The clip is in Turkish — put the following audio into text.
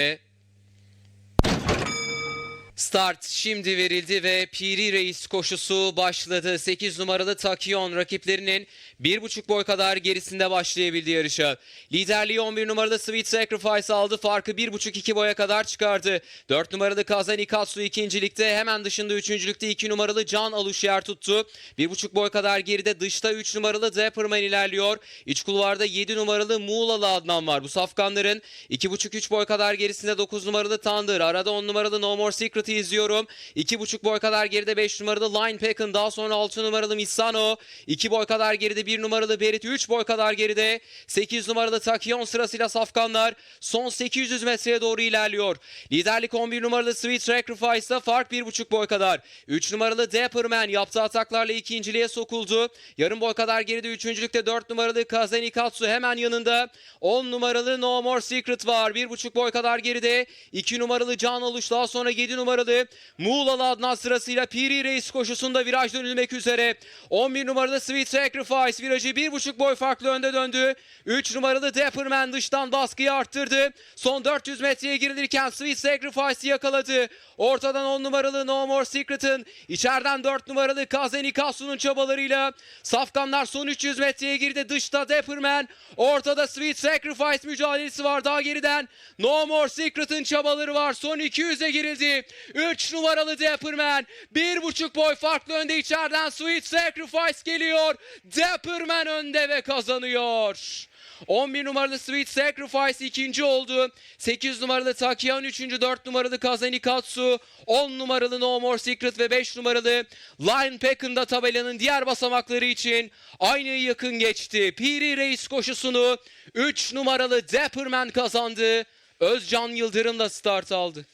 it. Start şimdi verildi ve Piri Reis koşusu başladı. 8 numaralı Takyon rakiplerinin 1,5 boy kadar gerisinde başlayabildi yarışa. Liderliği 11 numaralı Sweet Sacrifice aldı. Farkı 1,5-2 boya kadar çıkardı. 4 numaralı Kazan Ikatsu ikincilikte hemen dışında üçüncülükte 2 numaralı Can Aluş yer tuttu. 1,5 boy kadar geride dışta 3 numaralı Dapperman ilerliyor. İç kulvarda 7 numaralı Muğlalı Adnan var. Bu safkanların 2,5-3 boy kadar gerisinde 9 numaralı Tandır. Arada 10 numaralı No More Secret'ı izliyorum. 2,5 boy kadar geride 5 numaralı Line Pack'ın. Daha sonra 6 numaralı Misano. 2 boy kadar geride 1 numaralı Berit. 3 boy kadar geride 8 numaralı Takyon sırasıyla safkanlar son 800 metreye doğru ilerliyor. Liderlik 11 numaralı Sweet Sacrifice'da fark 1,5 boy kadar. 3 numaralı Dapperman yaptığı ataklarla ikinciliğe sokuldu. Yarım boy kadar geride üçüncülükte 4 numaralı Kazenikatsu hemen yanında. 10 numaralı No More Secret var. 1,5 boy kadar geride. 2 numaralı Can Oluş daha sonra 7 numaralı Muğlalı Adnan sırasıyla Piri Reis koşusunda viraj dönülmek üzere. 11 numaralı Sweet Sacrifice virajı 1,5 boy farklı önde döndü. 3 numaralı Dapperman dıştan baskıyı arttırdı. Son 400 metreye girilirken Sweet Sacrifice'ı yakaladı. Ortadan 10 numaralı No More Secret'ın içeriden 4 numaralı Kazenikasu'nun çabalarıyla Safkanlar son 300 metreye girdi. Dışta Dapperman, ortada Sweet Sacrifice mücadelesi var. Daha geriden No More Secret'ın çabaları var. Son 200'e girildi. 3 numaralı Dapperman, 1,5 boy farklı önde içeriden Sweet Sacrifice geliyor. Dapperman önde ve kazanıyor. 11 numaralı Sweet Sacrifice ikinci oldu. 8 numaralı Takiyan üçüncü, 4 numaralı Kazanikatsu, 10 numaralı No More Secret ve 5 numaralı Lion Pack'ın da tabelanın diğer basamakları için aynı yakın geçti. Piri Reis koşusunu 3 numaralı Dapperman kazandı. Özcan Yıldırım da start aldı.